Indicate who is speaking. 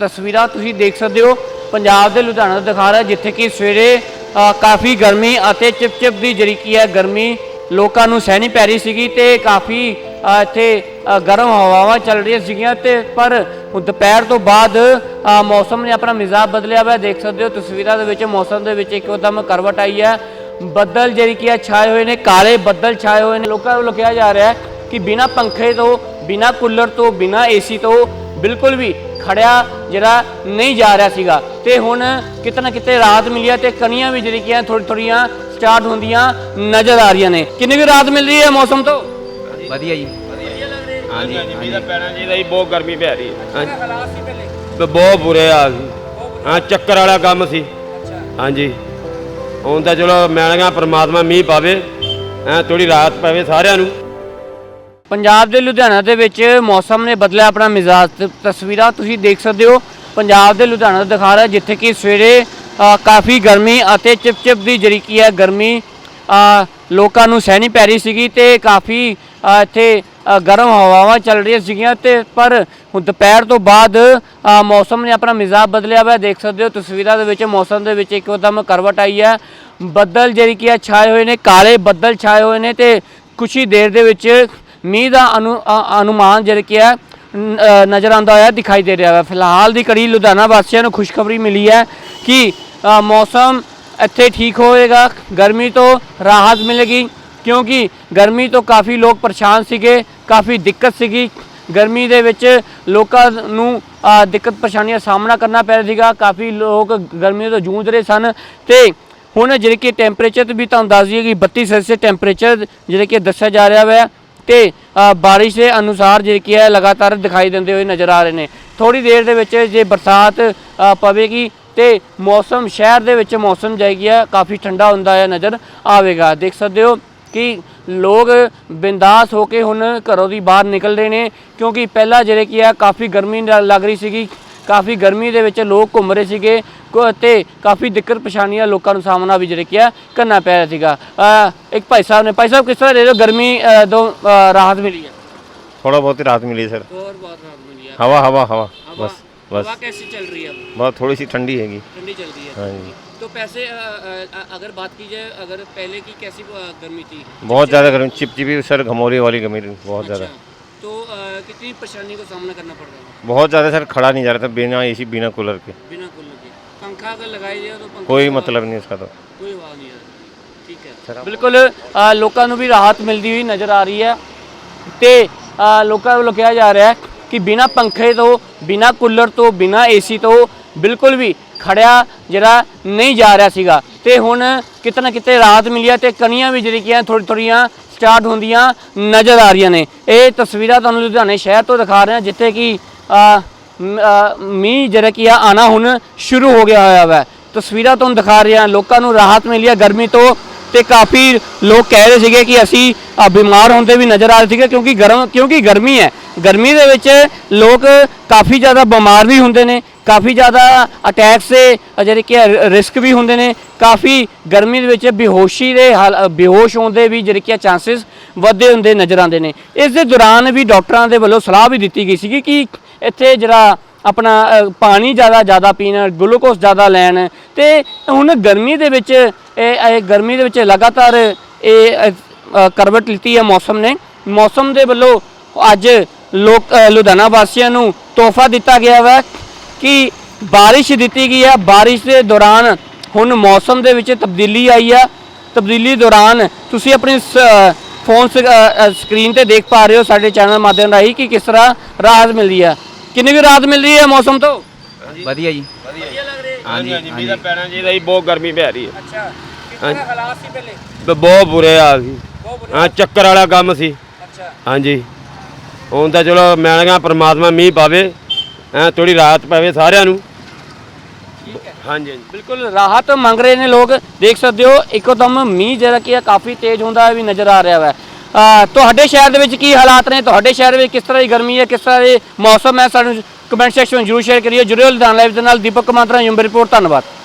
Speaker 1: ਤਸਵੀਰਾਂ ਤੁਸੀਂ ਦੇਖ ਸਕਦੇ ਹੋ। ਪੰਜਾਬ ਦੇ ਲੁਧਿਆਣਾ ਦਾ ਦਿਖਾ ਰਿਹਾ, ਜਿੱਥੇ ਕਿ ਸਵੇਰੇ ਕਾਫੀ ਗਰਮੀ ਅਤੇ ਚਿਪਚਿਪ ਦੀ ਜਿਹੜੀ ਕੀ ਹੈ ਗਰਮੀ ਲੋਕਾਂ ਨੂੰ ਸਹਿਣੀ ਪੈ ਰਹੀ ਸੀਗੀ ਤੇ ਕਾਫੀ ਇੱਥੇ ਗਰਮ ਹਵਾਵਾਂ ਚੱਲ ਰਹੀਆਂ ਸੀਗੀਆਂ ਤੇ ਪਰ ਦੁਪਹਿਰ ਤੋਂ ਬਾਅਦ ਮੌਸਮ ਨੇ ਆਪਣਾ ਮਿਜ਼ਾਜ ਬਦਲਿਆ ਹੋਇਆ। ਦੇਖ ਸਕਦੇ ਹੋ ਤਸਵੀਰਾਂ ਦੇ ਵਿੱਚ, ਮੌਸਮ ਦੇ ਵਿੱਚ ਇੱਕਦਮ ਕਰਵਟ ਆਈ ਹੈ। ਬੱਦਲ ਜਿਹੜੀ ਕੀ ਹੈ ਛਾਏ ਹੋਏ ਨੇ, ਕਾਲੇ ਬੱਦਲ ਛਾਏ ਹੋਏ ਨੇ। ਲੋਕਾਂ ਵੱਲੋਂ ਕਿਹਾ ਜਾ ਰਿਹਾ ਹੈ ਕਿ ਬਿਨਾ ਪੰਖੇ ਤੋਂ, ਬਿਨਾ ਕੂਲਰ ਤੋਂ, ਬਿਨਾ ਏਸੀ ਤੋਂ ਬਿਲਕੁਲ ਵੀ ਖੜਿਆ ਜਿਹੜਾ ਨਹੀਂ ਜਾ ਰਿਹਾ ਸੀਗਾ। ਤੇ ਹੁਣ ਕਿਤੇ ਨਾ ਕਿਤੇ ਰਾਹਤ ਮਿਲੀ ਹੈ ਤੇ ਕਣੀਆਂ ਵੀ ਜਿਹੜੀ ਕੀ ਥੋੜੀ ਥੋੜੀਆਂ ਸਟਾਰਟ ਹੁੰਦੀਆਂ ਨਜ਼ਰ ਆ ਰਹੀਆਂ ਨੇ। ਕਿੰਨੀ ਵੀ ਰਾਹਤ ਮਿਲ ਰਹੀ ਹੈ ਮੌਸਮ ਤੋਂ?
Speaker 2: ਵਧੀਆ ਜੀ।
Speaker 3: ਹਾਂਜੀ ਹਾਂਜੀ ਮੀਂਹ ਦਾ ਪੈਣਾ ਜੀ ਬਹੁਤ ਗਰਮੀ ਪੈ ਰਹੀ ਹੈ। ਹਾਂਜੀ।
Speaker 1: ਹਾਲਾਤ ਸੀ ਪਹਿਲੇ?
Speaker 3: ਤੇ ਬਹੁਤ ਬੁਰੇ ਹਾਲ ਸੀ। ਹਾਂ ਚੱਕਰ ਵਾਲਾ ਕੰਮ ਸੀ। ਹਾਂਜੀ। ਹੁਣ ਤਾਂ ਚਲੋ ਮੈਂ ਕਿਹਾ ਪ੍ਰਮਾਤਮਾ ਮੀਂਹ ਪਾਵੇ ਐ ਥੋੜੀ ਰਾਹਤ ਪਵੇ ਸਾਰਿਆਂ ਨੂੰ।
Speaker 1: ਪੰਜਾਬ ਦੇ ਲੁਧਿਆਣਾ ਦੇ ਵਿੱਚ ਮੌਸਮ ਨੇ ਬਦਲਿਆ ਆਪਣਾ ਮਿਜ਼ਾਜ। ਤਸਵੀਰਾਂ ਤੁਸੀਂ ਦੇਖ ਸਕਦੇ ਹੋ। ਪੰਜਾਬ ਦੇ ਲੁਧਿਆਣਾ ਦਾ ਦਿਖਾ ਰਿਹਾ ਜਿੱਥੇ ਕਿ ਸਵੇਰੇ ਕਾਫੀ ਗਰਮੀ ਅਤੇ ਚਿਪਚਿਪ ਦੀ ਜਿਹੜੀ ਕੀ ਹੈ ਗਰਮੀ ਲੋਕਾਂ ਨੂੰ ਸਹਿਣੀ ਪੈ ਰਹੀ ਸੀਗੀ ਤੇ ਕਾਫੀ ਇੱਥੇ ਗਰਮ ਹਵਾਵਾਂ ਚੱਲ ਰਹੀਆਂ ਸੀਗੀਆਂ ਤੇ ਪਰ ਦੁਪਹਿਰ ਤੋਂ ਬਾਅਦ ਮੌਸਮ ਨੇ ਆਪਣਾ ਮਿਜ਼ਾਜ ਬਦਲਿਆ ਹੋਇਆ ਦੇਖ ਸਕਦੇ ਹੋ। ਤਸਵੀਰਾਂ ਦੇ ਵਿੱਚ ਮੌਸਮ ਦੇ ਵਿੱਚ ਇੱਕਦਮ ਕਰਵਟ ਆਈ ਹੈ। ਬੱਦਲ ਜਿਹੜੀ ਕੀ ਹੈ ਛਾਏ ਹੋਏ ਨੇ, ਕਾਲੇ ਬੱਦਲ ਛਾਏ ਹੋਏ ਨੇ ਤੇ ਕੁਛ ਹੀ ਦੇਰ ਦੇ ਵਿੱਚ ਮੀਂਹ ਦਾ ਅਨੁ ਅਨੁਮਾਨ ਜਿਹੜਾ ਕਿ ਹੈ ਨਜ਼ਰ ਆਉਂਦਾ ਹੋਇਆ ਦਿਖਾਈ ਦੇ ਰਿਹਾ ਹੈ। ਫਿਲਹਾਲ ਦੀ ਕੜੀ ਲੁਧਿਆਣਾ ਵਾਸੀਆਂ ਨੂੰ ਖੁਸ਼ਖਬਰੀ ਮਿਲੀ ਹੈ ਕਿ ਮੌਸਮ ਇੱਥੇ ਠੀਕ ਹੋਏਗਾ ਗਰਮੀ ਤੋਂ ਰਾਹਤ ਮਿਲੇਗੀ ਕਿਉਂਕਿ ਗਰਮੀ ਤੋਂ ਕਾਫੀ ਲੋਕ ਪਰੇਸ਼ਾਨ ਸੀਗੇ, ਕਾਫੀ ਦਿੱਕਤ ਸੀਗੀ। ਗਰਮੀ ਦੇ ਵਿੱਚ ਲੋਕਾਂ ਨੂੰ ਦਿੱਕਤ ਪਰੇਸ਼ਾਨੀਆਂ ਦਾ ਸਾਹਮਣਾ ਕਰਨਾ ਪੈ ਰਿਹਾ ਸੀਗਾ। ਕਾਫੀ ਲੋਕ ਗਰਮੀ ਤੋਂ ਜੂਝ ਰਹੇ ਸਨ ਤੇ ਹੁਣ ਜਿਹੜੇ ਕਿ ਟੈਂਪਰੇਚਰ ਵੀ ਤੁਹਾਨੂੰ ਦੱਸ ਦਈਏ ਕਿ 32 ਸੈਲਸੀਅਸ ਟੈਂਪਰੇਚਰ ਜਿਹੜੇ ਕਿ ਦੱਸਿਆ ਜਾ ਰਿਹਾ ਹੈ ਤੇ ਬਾਰਿਸ਼ ਦੇ ਅਨੁਸਾਰ ਜਿਹੜੇ ਕੀ ਹੈ, ਲਗਾਤਾਰ ਦਿਖਾਈ ਦਿੰਦੇ ਹੋਏ ਨਜ਼ਰ ਆ ਰਹੇ ਨੇ। ਥੋੜੀ ਦੇਰ ਦੇ ਵਿੱਚ ਜੇ ਬਰਸਾਤ ਪਵੇਗੀ ਤੇ ਮੌਸਮ, ਸ਼ਹਿਰ ਦੇ ਵਿੱਚ ਮੌਸਮ ਜਾਏਗੀ ਹੈ ਕਾਫੀ ਠੰਡਾ ਹੁੰਦਾ ਹੈ ਨਜ਼ਰ ਆਵੇਗਾ। ਦੇਖ ਸਕਦੇ ਹੋ ਕਿ ਲੋਕ ਬਿੰਦਾਸ ਹੋ ਕੇ ਹੁਣ ਘਰੋਂ ਦੀ ਬਾਹਰ ਨਿਕਲ ਰਹੇ ਨੇ, ਕਿਉਂਕਿ ਪਹਿਲਾਂ ਜਿਹੜੇ ਕੀ ਹੈ, ਕਾਫੀ ਗਰਮੀ ਲ- ਲੱਗ ਰਹੀ ਸੀਗੀ। ਕਾਫੀ ਗਰਮੀ ਦੇ ਵਿੱਚ ਲੋਕ ਘੁੰਮ ਰਹੇ ਸੀਗੇ ਕੋ- ਤੇ ਕਾਫੀ ਦਿੱਕਤ ਪਰੇਸ਼ਾਨੀਆਂ ਲੋਕਾਂ ਨੂੰ ਸਾਹਮਣਾ ਵੀ ਜਿਹੜੇ ਕੀ ਹੈ ਕਰਨਾ ਪੈ ਰਿਹਾ ਸੀਗਾ ਅ, ਇੱਕ ਭਾਈ ਸਾਹਿਬ ਨੇ ਭਾਈ ਸਾਹਿਬ ਕਿਸ ਤਰ੍ਹਾਂ ਦੇ ਰਹੇ ਹੋ ਗਰਮੀ ਅ, ਤੋਂ ਅ, ਰਾਹਤ ਮਿਲੀ ਹੈ
Speaker 4: थोड़ा बहुत ही राहत मिली सर
Speaker 1: और बहुत राहत मिली है
Speaker 4: हवा हवा हवा बस बस
Speaker 1: हवा कैसी चल रही है अब
Speaker 4: बहुत थोड़ी सी ठंडी हैगी
Speaker 1: ठंडी चल रही है
Speaker 4: हाँ जी
Speaker 1: तो पैसे अ, अ, अगर बात की जाए अगर पहले की कैसी अ, गर्मी थी
Speaker 4: बहुत ज़्यादा गर्मी चिपचिपी सर घमौरी वाली गर्मी बहुत ज़्यादा
Speaker 1: अच्छा, तो अ, कितनी परेशानी का सामना करना पड़ रहा है
Speaker 4: बहुत ज़्यादा सर खड़ा नहीं जा रहा था बिना एसी बिना कूलर के
Speaker 1: बिना कूलर के पंखा अगर लगाई जाए तो पंखा
Speaker 4: कोई मतलब नहीं उसका तो
Speaker 1: ਕੋਈ ਆਵਾਜ਼ ਨਹੀਂ ਆ ਰਹੀ ਠੀਕ ਹੈ ਬਿਲਕੁਲ ਅ, ਲੋਕਾਂ ਨੂੰ ਵੀ ਰਾਹਤ ਮਿਲਦੀ ਹੋਈ ਨਜ਼ਰ ਆ ਰਹੀ ਹੈ ਤੇ ਅ, ਲੋਕਾਂ ਵੱਲੋਂ ਕਿਹਾ ਜਾ ਰਿਹਾ ਹੈ ਕਿ ਬਿਨਾ ਪੰਖੇ ਤੋਂ ਬਿਨਾ ਕੂਲਰ ਤੋਂ ਬਿਨਾ ਏਸੀ ਤੋਂ ਬਿਲਕੁਲ ਵੀ ਖੜਿਆ ਜਿਹੜਾ ਨਹੀਂ ਜਾ ਰਿਹਾ ਸੀਗਾ ਤੇ ਹੁਣ ਕਿਤੇ ਨਾ ਕਿਤੇ ਰਾਹਤ ਮਿਲੀ ਹੈ ਤੇ ਕਣੀਆਂ ਵੀ ਜਿਹੜੀ ਕੀ ਥੋੜੀ ਥੋੜੀਆਂ ਸਟਾਰਟ ਹੁੰਦੀਆਂ ਨਜ਼ਰ ਆ ਰਹੀਆਂ ਨੇ। ਇਹ ਤਸਵੀਰਾਂ ਤੁਹਾਨੂੰ ਲੁਧਿਆਣੇ ਸ਼ਹਿਰ ਤੋਂ ਦਿਖਾ ਰਹੇ ਹਾਂ, ਜਿੱਥੇ ਕਿ ਮੀਂਹ ਜਿਹੜਾ ਕਿ ਆ ਆਣਾ ਹੁਣ ਸ਼ੁਰੂ ਹੋ ਗਿਆ ਹੋਇਆ ਵਾ। ਤਸਵੀਰਾਂ ਤੁਹਾਨੂੰ ਦਿਖਾ ਰਹੇ ਹਾਂ, ਲੋਕਾਂ ਨੂੰ ਰਾਹਤ ਮਿਲੀ ਹੈ ਗਰਮੀ ਤੋਂ। ਤੇ ਕਾਫੀ ਲੋਕ ਕਹਿ ਰਹੇ ਸੀਗੇ ਕਿ ਅਸੀਂ ਬਿਮਾਰ ਹੁੰਦੇ ਵੀ ਨਜ਼ਰ ਆ ਰਹੇ ਸੀਗੇ ਕਿਉਂਕਿ ਗਰਮ, ਕਿਉਂਕਿ ਗਰਮੀ ਹੈ। ਗਰਮੀ ਦੇ ਵਿੱਚ ਲੋਕ ਕਾਫੀ ਜ਼ਿਆਦਾ ਬਿਮਾਰ ਵੀ ਹੁੰਦੇ ਨੇ, ਕਾਫੀ ਜ਼ਿਆਦਾ ਅਟੈਕਸ ਦੇ ਜਿਹੜੇ ਕਿ ਰਿਸਕ ਵੀ ਹੁੰਦੇ ਨੇ। ਕਾਫੀ ਗਰਮੀ ਦੇ ਵਿੱਚ ਬੇਹੋਸ਼ੀ ਦੇ ਹਾਲ- ਬੇਹੋਸ਼ ਹੋਣ ਦੇ ਵੀ ਜਿਹੜੇ ਕਿ ਚਾਂਸਸ ਵੱਧਦੇ ਹੁੰਦੇ ਨਜ਼ਰ ਆਉਂਦੇ ਨੇ। ਇਸ ਦੇ ਦੌਰਾਨ ਵੀ ਡਾਕਟਰਾਂ ਦੇ ਵੱਲੋਂ ਸਲਾਹ ਵੀ ਦਿੱਤੀ ਗਈ ਸੀਗੀ ਕਿ ਇੱਥੇ ਜਿਹੜਾ ਆਪਣਾ ਪਾਣੀ ਜ਼ਿਆਦਾ ਜ਼ਿਆਦਾ ਪੀਣ ਗਲੂਕੋਜ਼ ਜ਼ਿਆਦਾ ਲੈਣ ਤੇ ਹੁਣ ਗਰਮੀ ਦੇ ਵਿੱਚ ਇਹ ਇਹ ਗਰਮੀ ਦੇ ਵਿੱਚ ਲਗਾਤਾਰ ਇਹ ਕਰਵਟ ਲਿੱਤੀ ਹੈ ਮੌਸਮ ਨੇ। ਮੌਸਮ ਦੇ ਵੱਲੋਂ ਅੱਜ ਲੋਕ ਲੁਧਿਆਣਾ ਵਾਸੀਆਂ ਨੂੰ ਤੋਹਫਾ ਦਿੱਤਾ ਗਿਆ ਵਾ ਕਿ ਬਾਰਿਸ਼ ਦਿੱਤੀ ਗਈ ਹੈ ਬਾਰਿਸ਼ ਦੇ ਦੌਰਾਨ ਹੁਣ ਮੌਸਮ ਦੇ ਵਿੱਚ ਤਬਦੀਲੀ ਆਈ ਹੈ ਤਬਦੀਲੀ ਦੌਰਾਨ ਤੁਸੀਂ ਆਪਣੀ ਸ- ਫੋਨ ਸ- ਸਕਰੀਨ ਤੇ ਦੇਖ ਪਾ ਰਹੇ ਹੋ ਸਾਡੇ ਚੈਨਲ ਮਾਧਿਅਮ ਰਾਹੀਂ ਕਿ ਕਿਸ ਤਰ੍ਹਾਂ ਰਾਹਤ ਮਿਲਦੀ ਹੈ ਕਿੰਨੀ ਵੀ ਰਾਹਤ ਮਿਲ ਰਹੀ ਹੈ ਮੌਸਮ ਤੋਂ?
Speaker 2: ਵਧੀਆ ਜੀ।
Speaker 3: ਹਾਂਜੀ ਹਾਂਜੀ ਮੀਂਹ ਦਾ ਪੈਣਾ ਚਾਹੀਦਾ ਜੀ ਬਹੁਤ ਗਰਮੀ ਪੈ ਰਹੀ ਹੈ।
Speaker 1: ਅੱਛਾ ਤਰ੍ਹਾਂ ਹਾਲਾਤ ਸੀ ਪਹਿਲੇ?
Speaker 3: ਤੇ ਬਹੁਤ ਬੁਰੇ ਹਾਲ ਸੀ।
Speaker 1: ਬਹੁਤ
Speaker 3: ਹਾਂ ਚੱਕਰ ਵਾਲਾ ਕੰਮ ਸੀ।
Speaker 1: ਅੱਛਾ।
Speaker 3: ਹਾਂਜੀ। ਹੁਣ ਤਾਂ ਚਲੋ ਮੈਂ ਪ੍ਰਮਾਤਮਾ ਮੀਂਹ ਪਾਵੇ ਐ ਥੋੜੀ ਰਾਹਤ ਪਵੇ ਸਾਰਿਆਂ ਨੂੰ। ਹਾਂਜੀ ਹਾਂਜੀ।
Speaker 1: ਬਿਲਕੁਲ ਰਾਹਤ ਮੰਗ ਰਹੇ ਨੇ ਲੋਕ। ਦੇਖ ਸਕਦੇ ਹੋ ਇੱਕਦਮ ਮੀਂਹ ਜਿਹੜਾ ਕੀ ਹੈ ਕਾਫੀ ਤੇਜ਼ ਹੁੰਦਾ ਵੀ ਨਜ਼ਰ ਆ ਰਿਹਾ ਹੈ ਅਹ ਤੁਹਾਡੇ ਸ਼ਹਿਰ ਦੇ ਵਿੱਚ ਕੀ ਹਾਲਾਤ ਨੇ? ਤੁਹਾਡੇ ਸ਼ਹਿਰ ਵਿੱਚ ਕਿਸ ਤਰ੍ਹਾਂ ਦੀ ਗਰਮੀ ਹੈ? ਕਿਸ ਤਰ੍ਹਾਂ ਦੇ ਮੌਸਮ ਹੈ ਸਾਨੂੰ? ਕਮੈਂਟ ਸੈਕਸ਼ਨ ਜਰੂਰ ਸ਼ੇਅਰ ਕਰਿਓ, ਜੁੜਿਓ ਲੁਧਿਆਣਾ ਲਾਈਵ ਦੇ ਨਾਲ। ਦੀਪਕ ਕਮਾਂਤਰਾ ਯੂਮ ਰਿਪੋਰਟ ਧੰਨਵਾਦ।